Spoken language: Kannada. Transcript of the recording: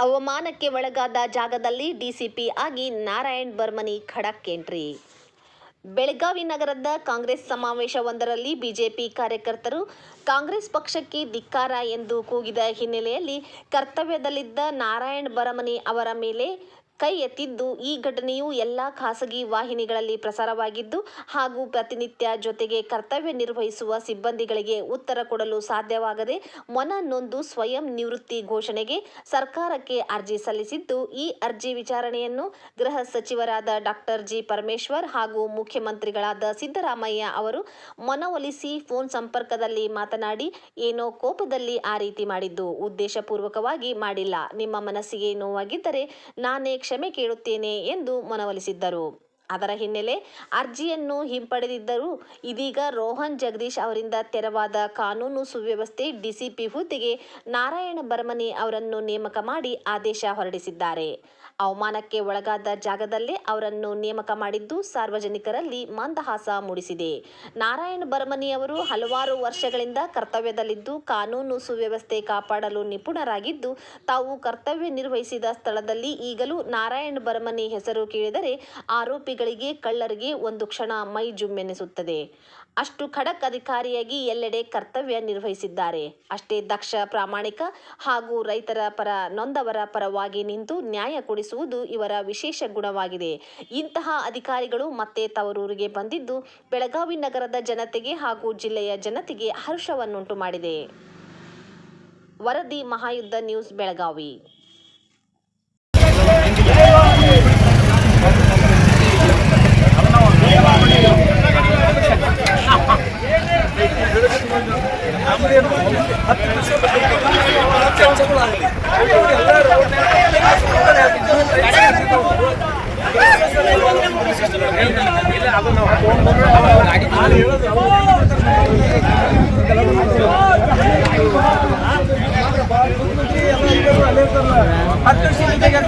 ಅವಮಾನಕ್ಕೆ ಒಳಗಾದ ಜಾಗದಲ್ಲಿ ಡಿಸಿಪಿ ಆಗಿ ನಾರಾಯಣ್ ಬರ್ಮನಿ ಖಡಕ್ ಎಂಟ್ರಿ. ಬೆಳಗಾವಿ ನಗರದ ಕಾಂಗ್ರೆಸ್ ಸಮಾವೇಶವೊಂದರಲ್ಲಿ ಬಿಜೆಪಿ ಕಾರ್ಯಕರ್ತರು ಕಾಂಗ್ರೆಸ್ ಪಕ್ಷಕ್ಕೆ ಧಿಕ್ಕಾರ ಎಂದು ಕೂಗಿದ ಹಿನ್ನೆಲೆಯಲ್ಲಿ ಕರ್ತವ್ಯದಲ್ಲಿದ್ದ ನಾರಾಯಣ್ ಬರಮನಿ ಅವರ ಮೇಲೆ ಕೈ ಎತ್ತಿದ್ದು ಈ ಘಟನೆಯು ಎಲ್ಲ ಖಾಸಗಿ ವಾಹಿನಿಗಳಲ್ಲಿ ಪ್ರಸಾರವಾಗಿದ್ದು ಹಾಗೂ ಪ್ರತಿನಿತ್ಯ ಜೊತೆಗೆ ಕರ್ತವ್ಯ ನಿರ್ವಹಿಸುವ ಸಿಬ್ಬಂದಿಗಳಿಗೆ ಉತ್ತರ ಕೊಡಲು ಸಾಧ್ಯವಾಗದೆ ಮೊನ ನೊಂದು ಸ್ವಯಂ ನಿವೃತ್ತಿ ಘೋಷಣೆಗೆ ಸರ್ಕಾರಕ್ಕೆ ಅರ್ಜಿ ಸಲ್ಲಿಸಿದ್ದು, ಈ ಅರ್ಜಿ ವಿಚಾರಣೆಯನ್ನು ಗೃಹ ಸಚಿವರಾದ ಡಾಕ್ಟರ್ ಜಿ ಪರಮೇಶ್ವರ್ ಹಾಗೂ ಮುಖ್ಯಮಂತ್ರಿಗಳಾದ ಸಿದ್ದರಾಮಯ್ಯ ಅವರು ಮನವೊಲಿಸಿ ಫೋನ್ ಸಂಪರ್ಕದಲ್ಲಿ ಮಾತನಾಡಿ, ಏನೋ ಕೋಪದಲ್ಲಿ ಆ ರೀತಿ ಮಾಡಿದ್ದು, ಉದ್ದೇಶಪೂರ್ವಕವಾಗಿ ಮಾಡಿಲ್ಲ. ನಿಮ್ಮ ಮನಸ್ಸಿಗೆ ನೋವಾಗಿದ್ದರೆ ನಾನೇ ಕ್ಷಮೆ ಕೇಳುತ್ತೇನೆ ಎಂದು ಮನವೊಲಿಸಿದ್ದರು. ಅದರ ಹಿನ್ನೆಲೆ ಅರ್ಜಿಯನ್ನು ಹಿಂಪಡೆದಿದ್ದರೂ ಇದೀಗ ರೋಹನ್ ಜಗದೀಶ್ ಅವರಿಂದ ತೆರವಾದ ಕಾನೂನು ಸುವ್ಯವಸ್ಥೆ ಡಿಸಿಪಿ ಹುದ್ದೆಗೆ ನಾರಾಯಣ ಬರ್ಮನಿ ಅವರನ್ನು ನೇಮಕ ಮಾಡಿ ಆದೇಶ ಹೊರಡಿಸಿದ್ದಾರೆ. ಅವಮಾನಕ್ಕೆ ಒಳಗಾದ ಜಾಗದಲ್ಲೇ ಅವರನ್ನು ನೇಮಕ ಮಾಡಿದ್ದು ಸಾರ್ವಜನಿಕರಲ್ಲಿ ಮಂದಹಾಸ ಮೂಡಿಸಿದೆ. ನಾರಾಯಣ ಬರ್ಮನಿ ಅವರು ಹಲವಾರು ವರ್ಷಗಳಿಂದ ಕರ್ತವ್ಯದಲ್ಲಿದ್ದು ಕಾನೂನು ಸುವ್ಯವಸ್ಥೆ ಕಾಪಾಡಲು ನಿಪುಣರಾಗಿದ್ದು ತಾವು ಕರ್ತವ್ಯ ನಿರ್ವಹಿಸಿದ ಸ್ಥಳದಲ್ಲಿ ಈಗಲೂ ನಾರಾಯಣ ಬರ್ಮನಿ ಹೆಸರು ಕೇಳಿದರೆ ಆರೋಪಿಗಳಿಗೆ ಕಳ್ಳರಿಗೆ ಒಂದು ಕ್ಷಣ ಮೈ ಜುಮ್ಮೆನಿಸುತ್ತದೆ. ಅಷ್ಟು ಖಡಕ್ ಅಧಿಕಾರಿಯಾಗಿ ಎಲ್ಲೆಡೆ ಕರ್ತವ್ಯ ನಿರ್ವಹಿಸಿದ್ದಾರೆ. ಅಷ್ಟೇ ದಕ್ಷ, ಪ್ರಾಮಾಣಿಕ ಹಾಗೂ ರೈತರ ಪರ, ನೊಂದವರ ಪರವಾಗಿ ನಿಂತು ನ್ಯಾಯ ಕೊಡಿಸುವುದು ಇವರ ವಿಶೇಷ ಗುಣವಾಗಿದೆ. ಇಂತಹ ಅಧಿಕಾರಿಗಳು ಮತ್ತೆ ತವರೂರಿಗೆ ಬಂದಿದ್ದು ಬೆಳಗಾವಿ ನಗರದ ಜನತೆಗೆ ಹಾಗೂ ಜಿಲ್ಲೆಯ ಜನತೆಗೆ ಹರ್ಷವನ್ನುಂಟು ಮಾಡಿದೆ. ವರದಿ ಮಹಾಯುದ್ಧ ನ್ಯೂಸ್, ಬೆಳಗಾವಿ. ವೆಚ್ಚಗಳಾಗಲಿ ಹತ್ತು ವರ್ಷ